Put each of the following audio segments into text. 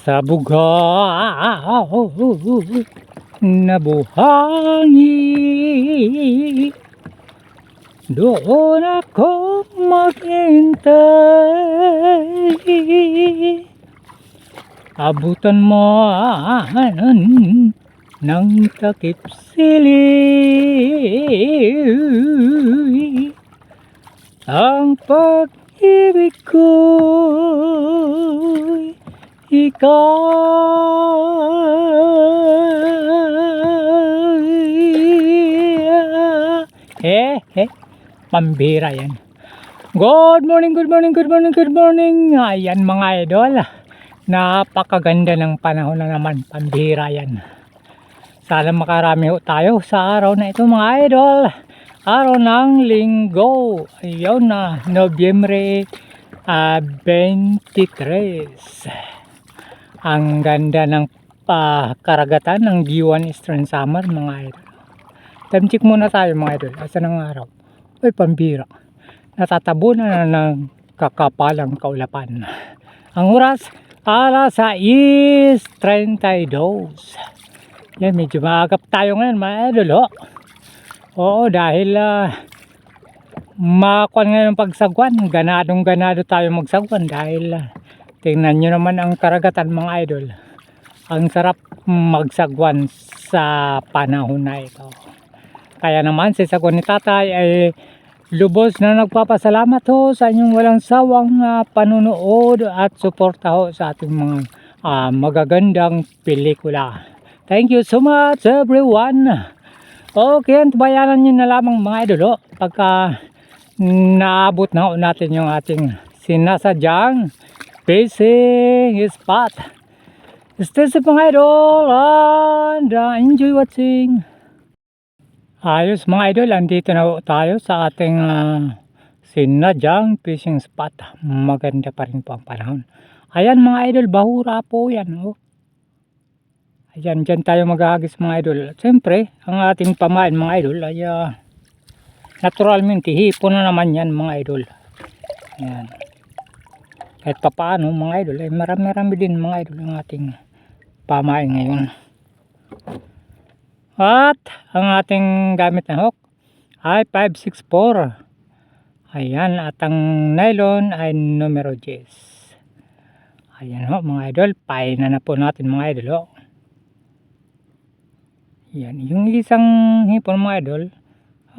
Sa buga na buhangin. Doon ako maghintay Abutan mo ng takip sili Ang pag-ibig ko'y ikaw. Eh, eh, pambira yan. Good morning, good morning, good morning, good morning. Ayan mga idol. Napakaganda ng panahon na naman. Pambira yan. Sana makarami ho tayo sa araw na ito mga idol. Araw ng linggo. Ayun na, Nobyembre ah, 23 Ang ganda ng ah, karagatan ng G1 Eastern Summer mga idol. Time check muna tayo mga idol. Asa ng araw? Uy pambira. Natatabunan na ng kakapalang kaulapan. Ang oras alas 6.32 yan, medyo maagap tayo ngayon, mga idol, oh. Oo, dahil uh, makuan ngayon ng pagsagwan. Ganadong ganado tayo magsagwan dahil ah, tingnan nyo naman ang karagatan, mga idol. Ang sarap magsagwan sa panahon na ito. Kaya naman, si sagwan ni tatay ay lubos na nagpapasalamat ho sa inyong walang sawang ah, panunood at suporta ho sa ating mga ah, magagandang pelikula. Thank you so much everyone. Okay, antabayanan nyo na lamang mga idol. Oh, pagka naabot na ho natin yung ating sinasadyang fishing spot. Stay safe mga idol and uh, enjoy watching. Ayos mga idol, andito na tayo sa ating uh, sinadyang fishing spot. Maganda pa rin po ang panahon. Ayan mga idol, bahura po yan. Oh. Ayan, dyan tayo maghahagis mga idol. Siyempre, ang ating pamain mga idol ay uh, naturalmente hipon na naman yan mga idol. Ayan. Kahit papaano mga idol, ay marami-rami din mga idol ang ating pamain ngayon. At ang ating gamit na hook ay 564. Ayan, at ang nylon ay numero 10. Ayan ho mga idol, painan na po natin mga idol ho. Yan, yung isang hipon mga idol,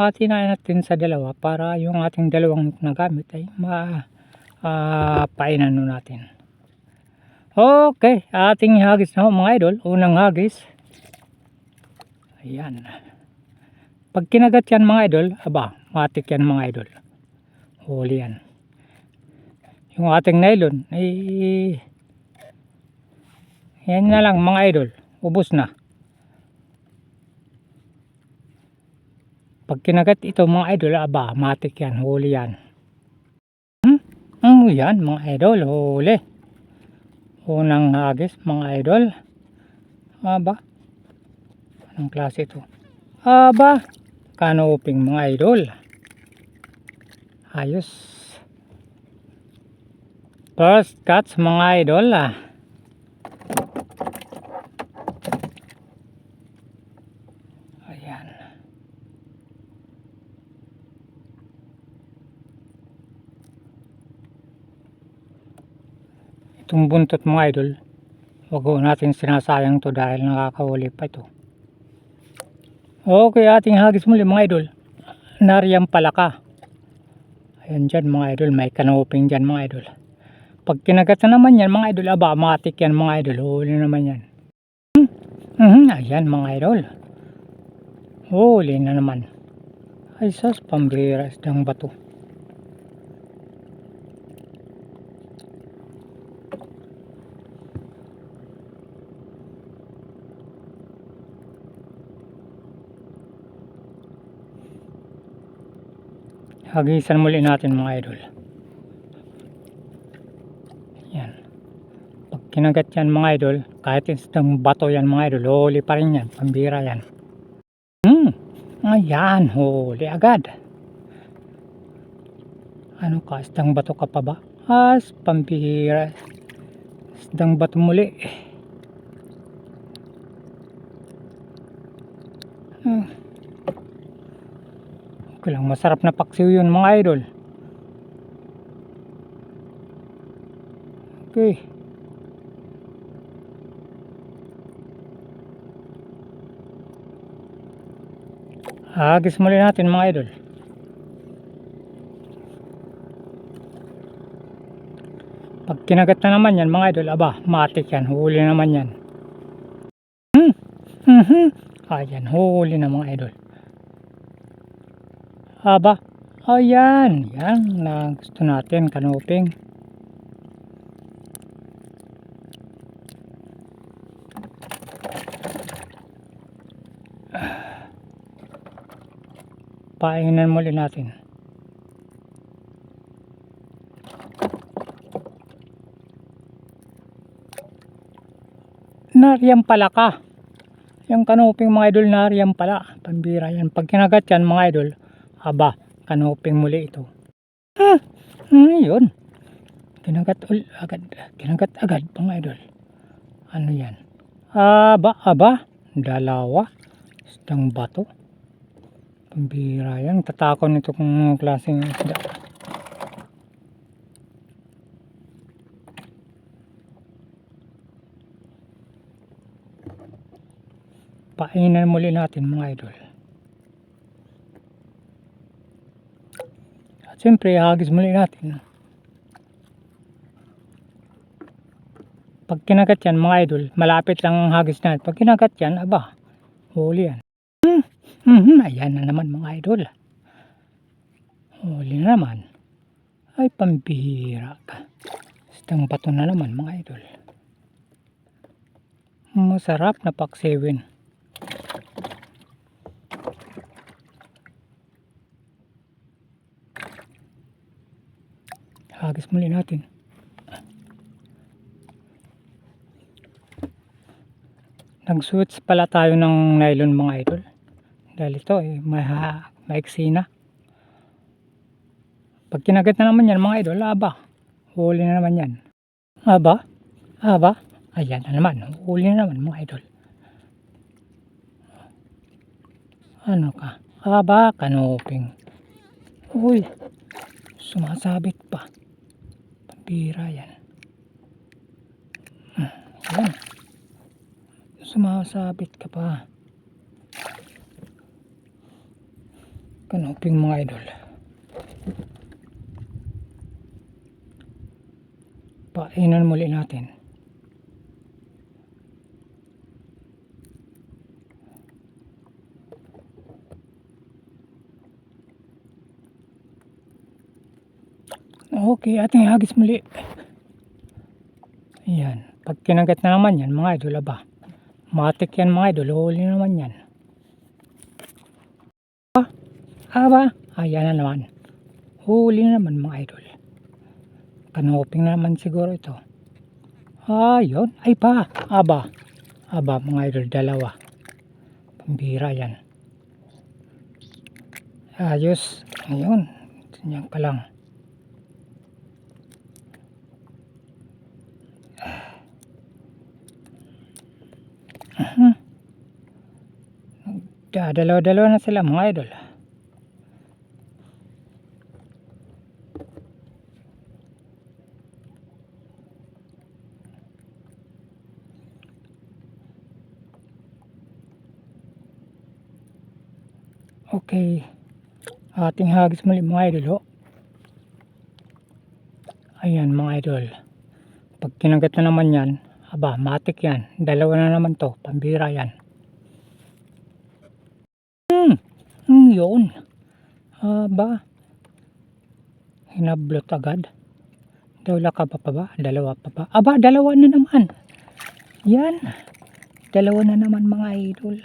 atin na natin sa dalawa para yung ating dalawang nagamit ay ma uh, painan nun natin. Okay, ating hagis na mga idol, unang hagis. Ayan. Pag kinagat yan mga idol, aba, matik yan mga idol. Huli yan. Yung ating nylon, ay yan na lang mga idol, ubos na. Pag kinagat ito mga idol, aba, matik yan, huli yan. Ano yan mga idol, huli. Unang hagis mga idol. Aba, anong klase ito? Aba, kanoping mga idol. Ayos. First cuts mga idol ah. Ayan. Itong buntot mga idol, wag ho natin sinasayang to dahil nakakahuli pa ito. Okay, ating hagis muli mga idol. Nariyang palaka. Ayan dyan mga idol, may kanoping dyan mga idol. Pag kinagat na naman yan mga idol, aba, matik yan mga idol. Huli naman yan. Hmm? Mhm, ayan mga idol. Huli na naman. Ay sas, pambiras ng bato. Hagisan muli natin mga idol. Yan. Pag kinagat yan mga idol, kahit isang bato yan mga idol, huli pa rin yan. Pambira yan. Hmm. Ayan, huli agad. Ano ka, isang bato ka pa ba? As, pambira. Isdang bato muli. Hmm. Okay lang, masarap na paksiw yun mga idol. Okay. Hagis muli natin mga idol. Pag kinagat na naman yan mga idol, aba, matik yan, huli naman yan. Hmm, hmm, hmm. Ayan, huli na mga idol. Aba, ayan, yan na gusto natin, kanuping. Painan muli natin. Nariyan pala ka. Yung kanuping mga idol nariyan pala. Pambira yan. Pag kinagat yan mga idol, aba, kanuping muli ito. Hmm, hmm yun. Kinagat ul agad. Kinagat agad mga idol. Ano yan? Aba, aba. Dalawa. Isdang bato. Pambira yan. Tatakon ito kung klaseng isda. Painan muli natin mga idol. At siyempre, hagis muli natin. Pag kinagat yan mga idol, malapit lang ang hagis natin. Pag kinagat yan, aba, huli yan. Hmm, hmm, ayan na naman mga idol. Huli na naman. Ay, pambihira ka. Isang bato na naman mga idol. Masarap na paksiwin. Hagis muli natin. Nag-switch pala tayo ng nylon mga idol. Dahil ito eh, may ha, maiksi na. Pag kinagat na naman yan mga idol, aba, huli na naman yan. Aba, aba, ayan na naman, huli na naman mga idol. Ano ka? Aba, kanoping. Uy, sumasabit pa. Pambira yan. Hmm, yan. Sumasabit ka pa. Kanoping mga idol. Painan muli natin. Okay, ating hagis muli. Ayan. Pag kinagat na naman yan, mga idol, aba. Matik yan mga idol, huli naman yan. Ah, aba, ayan na naman. Huli na naman mga idol. Kanoping na naman siguro ito. Ayun, ay pa, aba. Aba mga idol, dalawa. Pambira yan. Ayos, ayun. Ganyan pa lang. Dalawa-dalawa na sila mga idol. Okay. Ating hagis muli mga idol ho. Ayan mga idol. Pag kinagat na naman yan, aba, matik yan. Dalawa na naman to. Pambira yan. Hmm, hmm yun. Aba. Hinablot agad. Dawla ka pa pa ba? Dalawa pa ba? Aba, dalawa na naman. Yan. Dalawa na naman mga idol.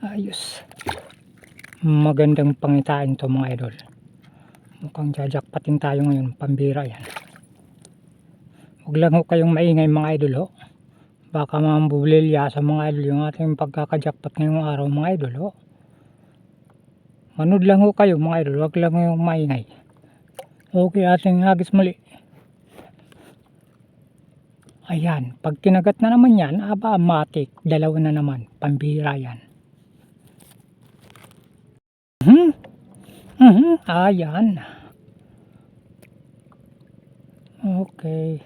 Ayos. Magandang pangitain to mga idol. Mukhang jajakpatin tayo ngayon. Pambira yan. Huwag lang ho kayong maingay mga idol ho. Baka mambublilya sa mga idol yung ating pagkakajakpat ngayong araw mga idol ho. Manood lang ho kayo mga idol. Huwag lang yung maingay. Okay ating hagis muli. Ayan, pag kinagat na naman yan, aba, matik, dalawa na naman, pambira yan. Mhm, mhm, ayan. Okay.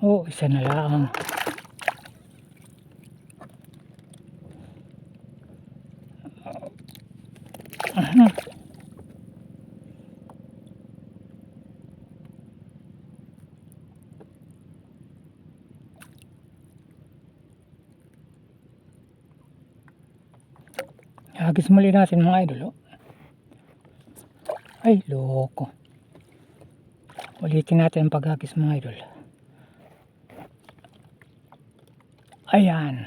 Oh, isa na lang. Hagis muli natin mga idol. Oh. Ay, loko. Ulitin natin ang paghagis mga idol. Ayan.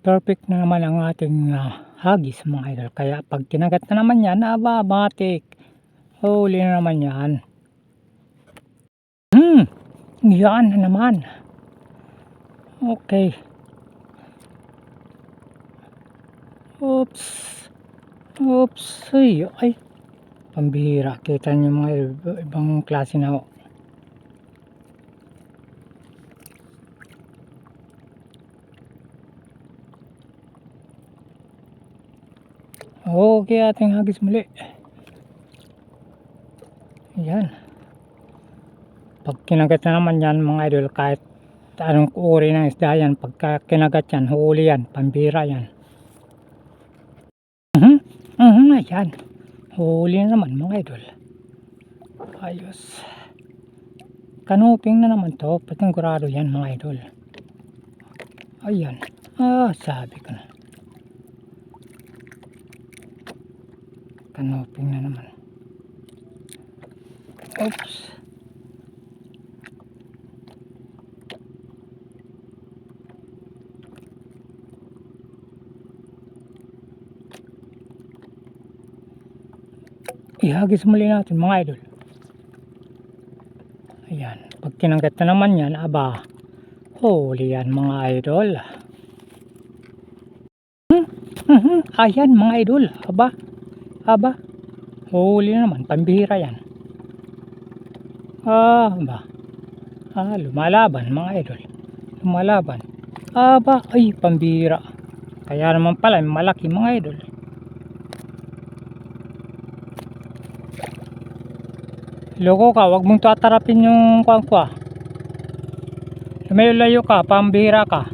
Perfect na naman ang ating ah, hagis mga idol. Kaya pag kinagat na naman yan, aba, batik. Huli na naman yan. Hmm, yan na naman. Okay. Oops. Oops. Ay, ay. Pambihira. Kita niyo mga iba- ibang klase na ho. Okay, ating hagis muli. Yan. Pag kinagat na naman yan mga idol, kahit anong uri ng isda yan, pagka kinagat yan, huli yan, pambira yan. Ayan. Huli na naman mga idol. Ayos. Kanuping na naman to, patinggurado yan mga idol. Ayan. Ah, sabi ko na. Kanuping na naman. Oops. Ihagis muli natin mga idol. Ayan. Pag kinanggat na naman yan, aba, huli yan mga idol. Hmm, mhm, Ayan mga idol. Aba, aba, huli na naman. Pambihira yan. Ah, ba. Ah, lumalaban mga idol. Lumalaban. Aba, ay, pambihira. Kaya naman pala, malaki mga idol. Loko ka, wag mong tatarapin yung kuwan ko ah. Lumayo-layo ka, pambihira ka.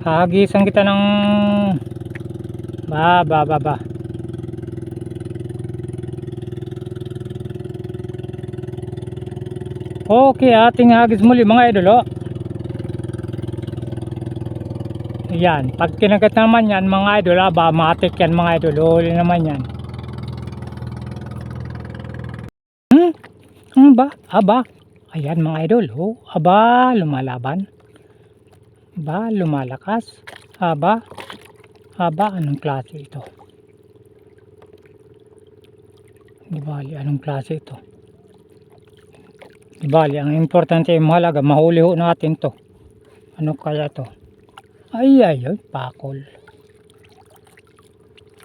Hagisan kita ng... Ba, ba, ba, ba. Okay, ating hagis muli mga idol oh. Yan, pag kinagat naman yan mga idol, aba, matik yan mga idol, huli naman yan. Hmm? Ano ba? Aba. Ayan mga idol. Oh, aba, lumalaban. Aba, lumalakas. Aba. Aba, anong klase ito? Di bali, anong klase ito? Di bali, ang importante ay mahalaga, mahuli ho natin to. Ano kaya to? Ay, ay, ay, pakol.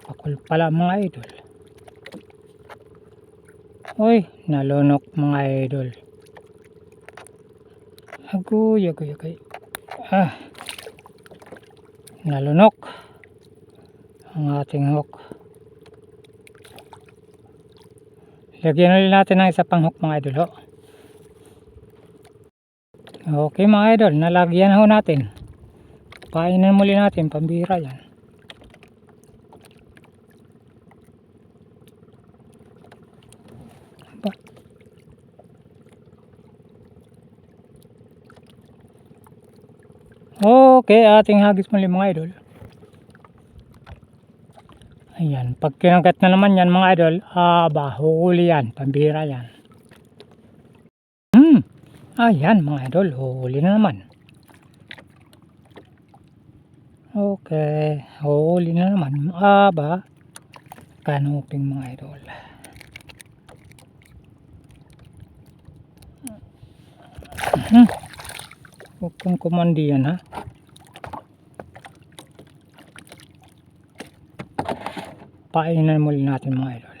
Pakol pala mga idol. Uy, nalunok mga idol. Agoy, agoy, agoy. Ah, nalunok ang ating hook. Lagyan ulit natin ng isa pang hook mga idol. Ho. Okay mga idol, nalagyan ho natin. Painan muli natin, pambira yan. Ba? Okay, ating hagis muli mga idol. Ayan, pag kinagat na naman yan mga idol, aba, huli yan, pambira yan. Hmm, ayan mga idol, huli na naman. Okay, huli na naman, aba, kanuping mga idol. Hmm. Huwag kong kumandi yan ha. Painan muli natin mga idol.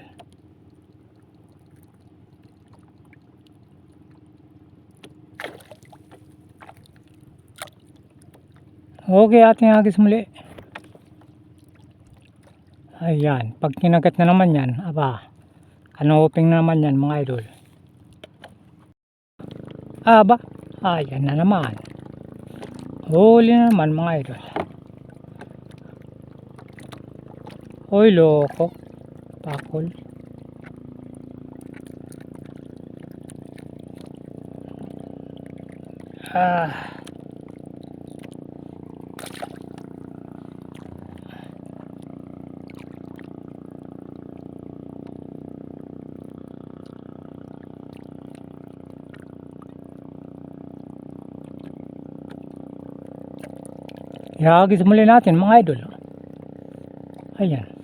Okay, ating agis muli. Ayan, pag kinagat na naman yan, aba, kanoping na naman yan mga idol. Aba, ayan na naman. Huli na naman mga idol. Hoy, loko. Pakol. Ah. Ihagis muli natin mga idol. Ayan.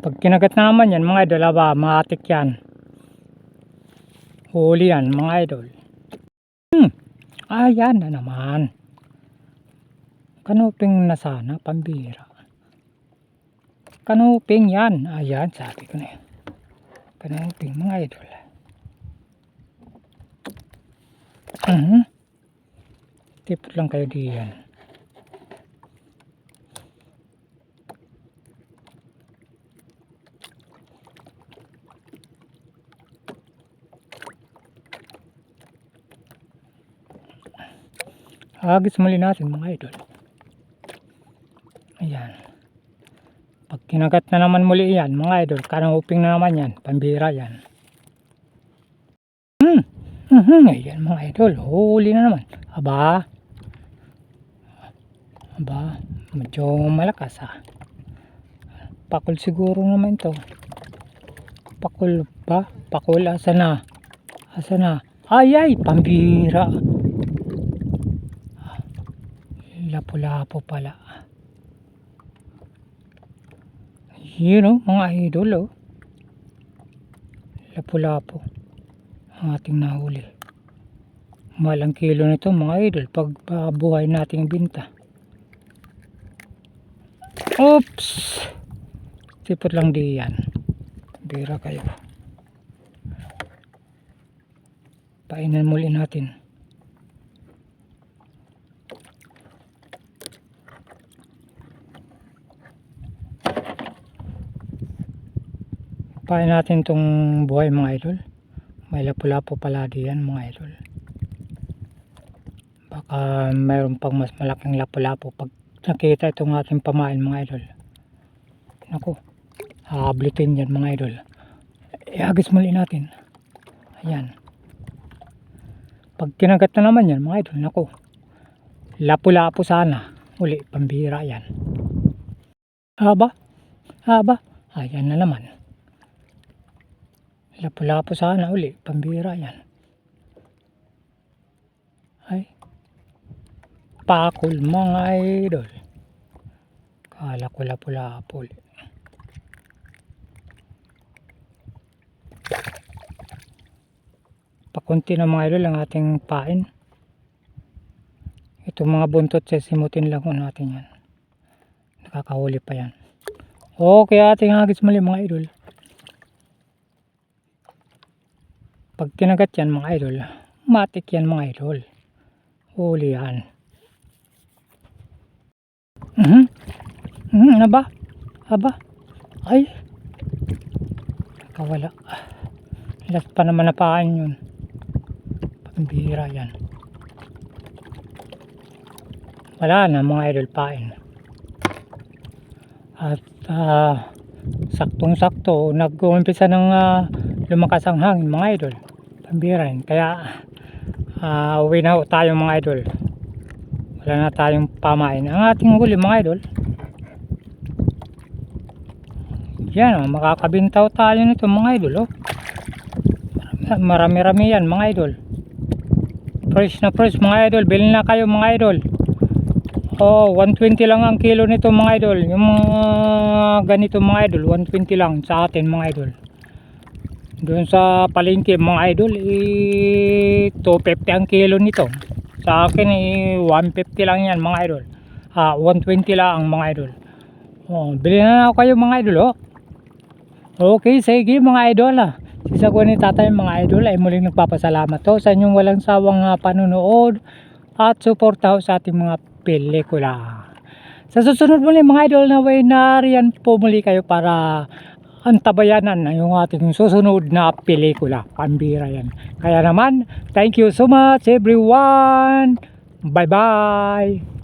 Pag kinagat na naman yan mga idol, aba, matik yan. Huli yan mga idol. Hmm. Ayan na naman. Kanuping na sana, pambira. Kanuping yan. Ayan, sabi ko na yan. Kanuping mga idol. Mhm. Tipot lang kayo diyan. Agis muli natin mga idol. Ayan. Pag kinagat na naman muli yan mga idol, kanang uping na naman yan, pambira yan. Hmm. Mhm, ayan mga idol, huli na naman. Aba. Aba, medyo malakas ah. Pakul siguro naman to. Pakul ba? Pakul, asa na? Asa na? Ay ay, pambira. Lapu-lapo pala. Yun oh, mga idol oh. Lapu-lapo. Ang ating nahuli. Malang kilo nito mga idol pag uh, buhay nating binta. Oops! Tipot lang di yan. Bira kayo. Painan muli natin. Pain natin tong buhay mga idol. May lapu-lapu pala diyan mga idol. Baka mayroon pang mas malaking lapu-lapu pag nakita itong ating pamain mga idol. Naku, hahablutin yan mga idol. Ihagis muli natin. Ayan. Pag kinagat na naman yan mga idol, naku. Lapu-lapu sana. Uli, pambira yan. Haba, haba. Ayan na naman. Lapu-lapu sana uli. Pambira yan. Ay. Pakul mga idol. Kala ko lapu-lapu uli. Pakunti na mga idol ang ating pain. Ito mga buntot sisimutin lang ko natin yan. Nakakahuli pa yan. Okay ating hagis mali mga idol. Pag kinagat yan mga idol, matik yan mga idol. Huli yan. Mhm. Mhm, ano ba? Aba. Ay. Nakawala. Last pa naman na paan yun. Pambira yan. Wala na mga idol pain. At ah, saktong-sakto, nag-uumpisa ng ah, lumakas ang hangin mga idol. Pambira yan. Kaya ah, uwi na tayo mga idol. Wala na tayong pamain. Ang ating huli mga idol. Yan, oh, makakabintaw tayo nito mga idol. Oh. Marami-rami yan mga idol. Fresh na fresh mga idol. Bilhin na kayo mga idol. Oh, 120 lang ang kilo nito mga idol. Yung mga ganito mga idol, 120 lang sa atin mga idol. Doon sa palengke mga idol, eh, 250 ang kilo nito. Sa akin, eh, 150 lang yan mga idol. Ah, 120 lang mga idol. Oh, bilhin na ako kayo mga idol, oh. Okay, sige mga idol ah. Si Sagwa ni Tatay mga idol ay muling nagpapasalamat to sa inyong walang sawang uh, panunood at suporta ho sa ating mga pelikula. Sa susunod muli mga idol na way nariyan po muli kayo para antabayanan yung ating susunod na pelikula. Pambira yan. Kaya naman, thank you so much everyone. Bye bye.